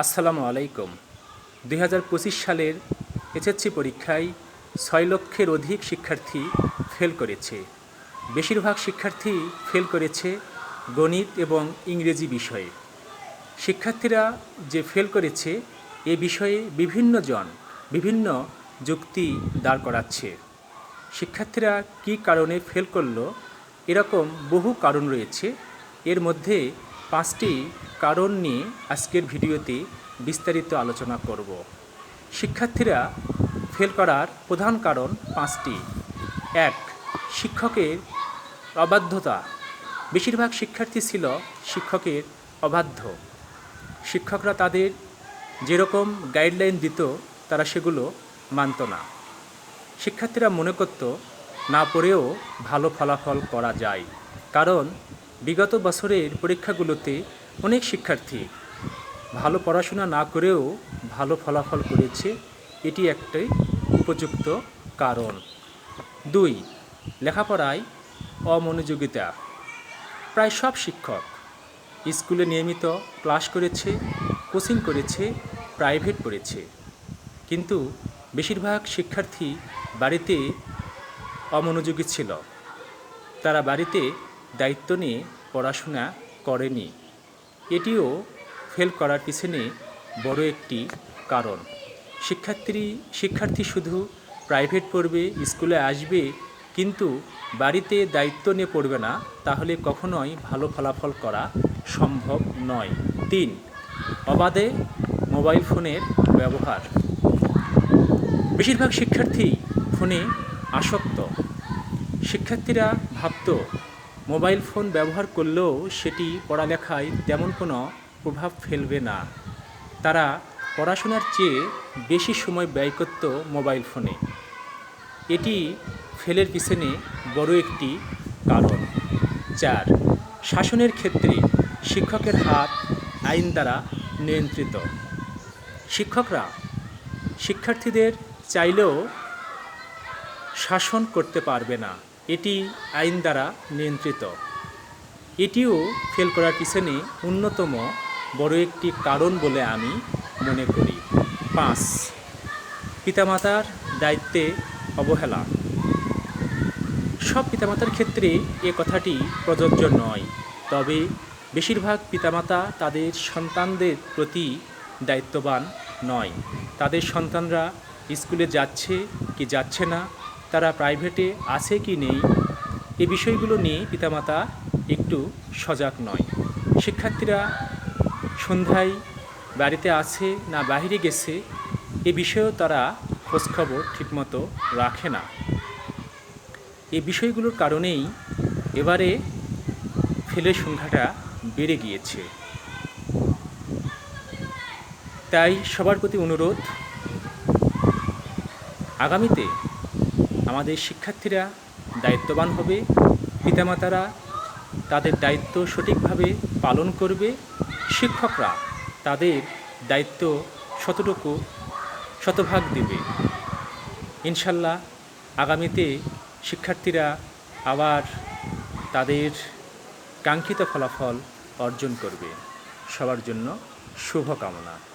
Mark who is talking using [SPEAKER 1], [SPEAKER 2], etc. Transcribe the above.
[SPEAKER 1] আসসালামু আলাইকুম। দুই হাজার পঁচিশ সালের এসএসসি পরীক্ষায় ছয় লক্ষের অধিক শিক্ষার্থী ফেল করেছে। বেশিরভাগ শিক্ষার্থী ফেল করেছে গণিত এবং ইংরেজি বিষয়ে। শিক্ষার্থীরা যে ফেল করেছে, এ বিষয়ে বিভিন্ন জন বিভিন্ন যুক্তি দাঁড় করাচ্ছে। শিক্ষার্থীরা কী কারণে ফেল করল, এরকম বহু কারণ রয়েছে। এর মধ্যে পাঁচটি কারণ নিয়ে আজকের ভিডিওতে বিস্তারিত আলোচনা করব। শিক্ষার্থীরা ফেল করার প্রধান কারণ পাঁচটি। এক, শিক্ষকের অবাধ্যতা। বেশিরভাগ শিক্ষার্থী ছিল শিক্ষকের অবাধ্য। শিক্ষকরা তাদের যেরকম গাইডলাইন দিত, তারা সেগুলো মানত না। শিক্ষার্থীরা মনে করত, না পড়েও ভালো ফলাফল করা যায়। কারণ বিগত বছরের পরীক্ষাগুলোতে অনেক শিক্ষার্থী ভালো পড়াশোনা না করেও ভালো ফলাফল করেছে, এটি একটি উপযুক্ত কারণ। দুই, লেখাপড়ায় অমনোযোগিতা। প্রায় সব শিক্ষক স্কুলে নিয়মিত ক্লাস করেছে, কোচিং করেছে, প্রাইভেট পড়েছে। কিন্তু বেশিরভাগ শিক্ষার্থী বাড়িতে অমনোযোগী ছিল। তারা বাড়িতে দায়িত্ব নিয়ে পড়াশোনা করেনি। এটিও ফেল করার পিছনে বড় একটি কারণ। শিক্ষার্থী শিক্ষার্থী শুধু প্রাইভেট পড়বে, স্কুলে আসবে, কিন্তু বাড়িতে দায়িত্ব নিয়ে পড়বে না, তাহলে কখনোই ভালো ফলাফল করা সম্ভব নয়। তিন, অবাধে মোবাইল ফোনের ব্যবহার। বেশিরভাগ শিক্ষার্থী ফোনে আসক্ত। শিক্ষার্থীরা ভাবত মোবাইল ফোন ব্যবহার করলেও সেটি পড়ালেখায় তেমন কোনো প্রভাব ফেলবে না। তারা পড়াশোনার চেয়ে বেশি সময় ব্যয় করত মোবাইল ফোনে। এটি ফেলের পিছনে বড় একটি কারণ। চার, শাসনের ক্ষেত্রে শিক্ষকের হাত আইন দ্বারা নিয়ন্ত্রিত। শিক্ষকরা শিক্ষার্থীদের চাইলেও শাসন করতে পারবে না। এটি আইন দ্বারা নিয়ন্ত্রিত। এটিও ফেল করার পিছনে অন্যতম বড় একটি কারণ বলে আমি মনে করি। পাঁচ, পিতামাতার দায়িত্বে অবহেলা। সব পিতামাতার ক্ষেত্রে এ কথাটি প্রযোজ্য নয়, তবে বেশিরভাগ পিতামাতা তাদের সন্তানদের প্রতি দায়িত্ববান নয়। তাদের সন্তানরা স্কুলে যাচ্ছে কি যাচ্ছে না তারা প্রাইভেটে আছে কি নেই, এ বিষয়গুলো নিয়ে পিতামাতা একটু সজাগ নয়। শিক্ষার্থীরা সন্ধ্যায় বাড়িতে আছে না বাইরে গেছে, এ বিষয়েও তারা খোঁজখবর ঠিকমতো রাখে না। এই বিষয়গুলোর কারণেই এবারে ফেলের সংখ্যাটা বেড়ে গিয়েছে। তাই সবার প্রতি অনুরোধ, আগামীতে আমাদের শিক্ষার্থীরা দায়িত্ববান হবে, পিতামাতারা তাদের দায়িত্ব সঠিকভাবে পালন করবে, শিক্ষকরা তাদের দায়িত্ব শতটুকু শতভাগ দেবে। ইনশাল্লাহ আগামীতে শিক্ষার্থীরা আবার তাদের কাঙ্ক্ষিত ফলাফল অর্জন করবে। সবার জন্য শুভকামনা।